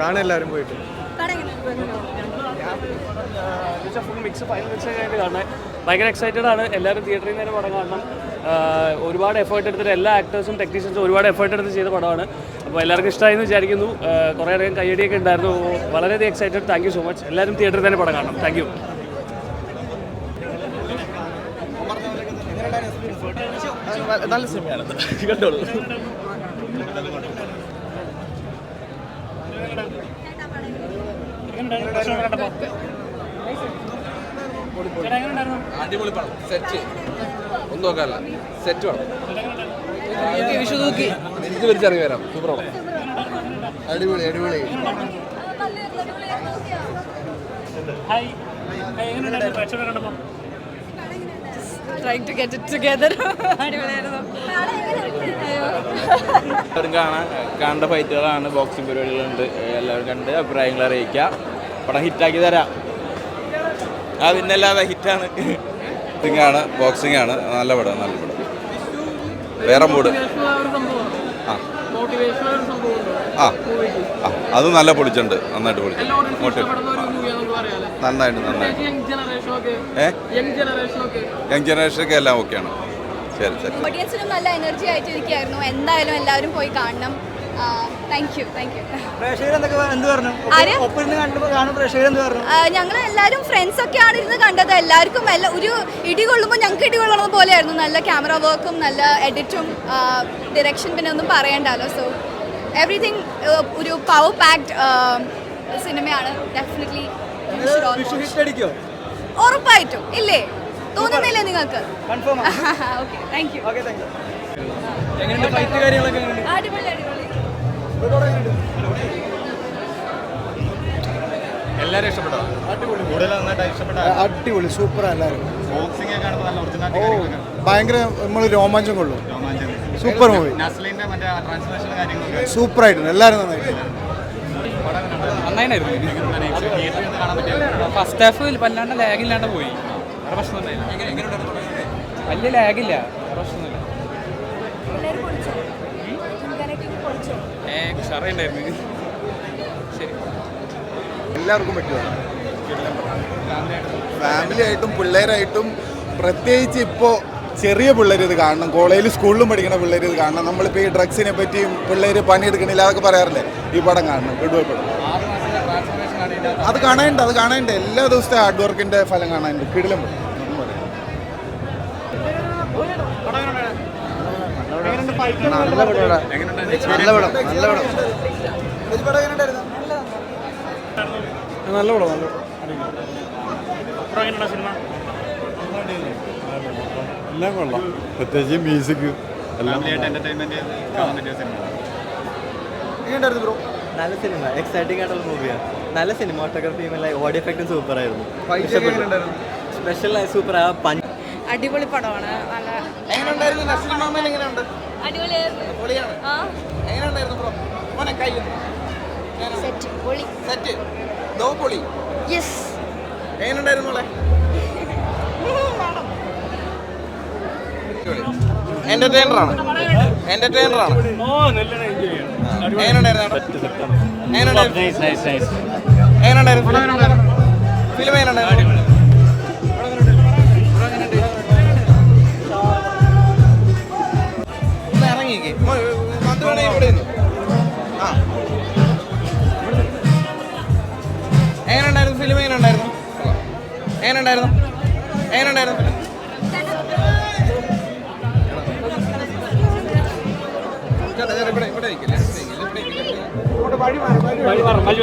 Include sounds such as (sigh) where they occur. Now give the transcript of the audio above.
കാണാൻ എല്ലാവരും പോയിട്ട്. ഫുൾ മിക്സ് ഫൈനൽ മിക്സ് ആയിട്ട് കാണാൻ ഭയങ്കര എക്സൈറ്റഡ് ആണ്. എല്ലാവരും തിയേറ്ററിൽ നിന്ന് തന്നെ പടം കാണണം. ഒരുപാട് എഫേർട്ട് എടുത്തിട്ട് എല്ലാ ആക്ടേഴ്സും ടെക്നീഷ്യൻസും ഒരുപാട് എഫേർട്ട് എടുത്ത് ചെയ്ത പടമാണ്. അപ്പോൾ എല്ലാവർക്കും ഇഷ്ടമായി എന്ന് വിചാരിക്കുന്നു. കുറേ അധികം കയ്യടിയൊക്കെ ഉണ്ടായിരുന്നു. വളരെയധികം excited thank you so much എല്ലാവരും തിയേറ്ററിൽ തന്നെ പടം കാണണം. താങ്ക് യു നല്ല സിനിമയാണ് കണ്ടോളൂ. അടിപൊളി പടം സെറ്റ് ഒന്നും നോക്കാല്ല സെറ്റ് പടം നെഞ്ച് വലിച്ചിറങ്ങി വരാം സൂപ്പർ പടം അടിപൊളി അടിപൊളി trying to get it together അടിപൊളിയായിരുന്നു എല്ലാവരും കാണാൻ കാണേണ്ട ഫൈറ്റുകളാണ് ബോക്സിംഗ് പരിപാടികളുണ്ട്. എല്ലാവരും കണ്ട് അഭിപ്രായങ്ങൾ അറിയിക്കുക. പടം ഹിറ്റാക്കി തരാം. ആ പിന്നല്ലാതെ ഹിറ്റാണ് ബോക്സിംഗ് ആണ്. ബോക്സിംഗ് ആണ് നല്ല പടം നല്ല പടം. വേറെ മൂഡ്. ആ. ആ ആ. അത് നല്ല പൊളിച്ചുണ്ട്. നന്നായിട്ട് പൊളിച്ചു. നന്നായിട്ട് നന്നായിട്ട്. ഏ? യങ് ജനറേഷനൊക്കെ എല്ലാം ഓക്കെയാണ് ഓഡിയൻസിനും നല്ല എനർജി ആയിട്ട് ഇരിക്കുകയായിരുന്നു എന്തായാലും എല്ലാവരും പോയി കാണണം. ഞങ്ങൾ എല്ലാരും ഫ്രണ്ട്സ് ഒക്കെ ആണ് ഇരുന്ന് കണ്ടത്. എല്ലാവർക്കും എല്ലാ ഒരു ഇടി കൊള്ളുമ്പോൾ ഞങ്ങൾക്ക് ഇടി കൊള്ളണത് പോലെയായിരുന്നു. നല്ല ക്യാമറ വർക്കും നല്ല എഡിറ്റും ഡിറക്ഷൻ പിന്നെ ഒന്നും പറയണ്ടല്ലോ സോ എവറിഥിങ് ഒരു പവർ പാക്ഡ് സിനിമയാണ് ഡെഫിനറ്റ്ലി വിഷു ഹിറ്റ് അടിക്കോ ഉറപ്പായിട്ടും. ഇല്ലേ? തോന്നുന്നില്ലേ നിങ്ങൾക്ക്? (laughs) ഇഷ്ടപ്പെട്ടോ? കൂടുതൽ നന്നായിട്ട് ഇഷ്ടപ്പെട്ട? അടിപൊളി സൂപ്പർ എല്ലാവരും ബോക്സിംഗ് കാണുമ്പോൾ നല്ല ഒറിജിനാലിറ്റി ഓ കാര്യങ്ങളൊക്കെ ഭയങ്കര നമ്മൾ രോമാഞ്ചം കൊള്ളും. സൂപ്പർ മൂവി സൂപ്പർ ആയിട്ടുണ്ട്. എല്ലാവരും നന്നായിട്ട്. തിയേറ്ററിൽ നിന്ന് കാണാൻ പറ്റിയ ഫസ്റ്റ് ഹാഫ് വല്ലാണ്ട് ലാഗില്ലാണ്ട് പോയി. വേറെ പ്രശ്നമൊന്നുമില്ല വലിയ ലാഗില്ല വേറെ പ്രശ്നമൊന്നുമില്ല ഏ ശരി. എല്ലാവർക്കും പറ്റുമോ? ഫാമിലി ആയിട്ടും പിള്ളേരായിട്ടും പ്രത്യേകിച്ച് ഇപ്പോൾ ചെറിയ പിള്ളേർ ഇത് കാണണം. കോളേജിൽ സ്കൂളിലും പഠിക്കുന്ന പിള്ളേർ ഇത് കാണണം. നമ്മളിപ്പോൾ ഈ ഡ്രഗ്സിനെ പറ്റിയും പിള്ളേർ പണിയെടുക്കണില്ല അതൊക്കെ പറയാറില്ലേ? ഈ പടം കാണണം. വിടുവ പടം അത് കാണാനുണ്ട് അത് കാണാനുണ്ട് എല്ലാ ദിവസത്തെ ഹാർഡ് വർക്കിന്റെ ഫലം കാണാനുണ്ട് കിടിലും. നല്ല നല്ല നല്ല നല്ല നല്ല എല്ലാം കൊള്ളാം പ്രത്യേകിച്ച് മ്യൂസിക് എല്ലാം ബ്രോ നല്ല സിനിമ എക്സൈറ്റിംഗ് ആയിട്ടുള്ള മൂവിയാണ് നല്ല സിനിമാറ്റോഗ്രഫിയും എല്ലാം ഓഡിയോ എഫക്റ്റും സൂപ്പർ ആയിരുന്നു. സ്പെഷ്യൽ സൂപ്പർ ആ. പഞ്ച് അടിപൊളി പടമാണ്. നല്ല ആ. എങ്ങനെയുണ്ടായിരുന്നു ബ്രോ മോനെ (laughs) ഫിലിം എങ്ങനെയുണ്ടായിരുന്നു ഇറങ്ങിക്കേ ഇവിടെ ആ. എങ്ങനെയുണ്ടായിരുന്നു ഫിലിം എങ്ങനെയുണ്ടായിരുന്നു എങ്ങനെയുണ്ടായിരുന്നു എങ്ങനെയുണ്ടായിരുന്നു വഴി മാറും വഴി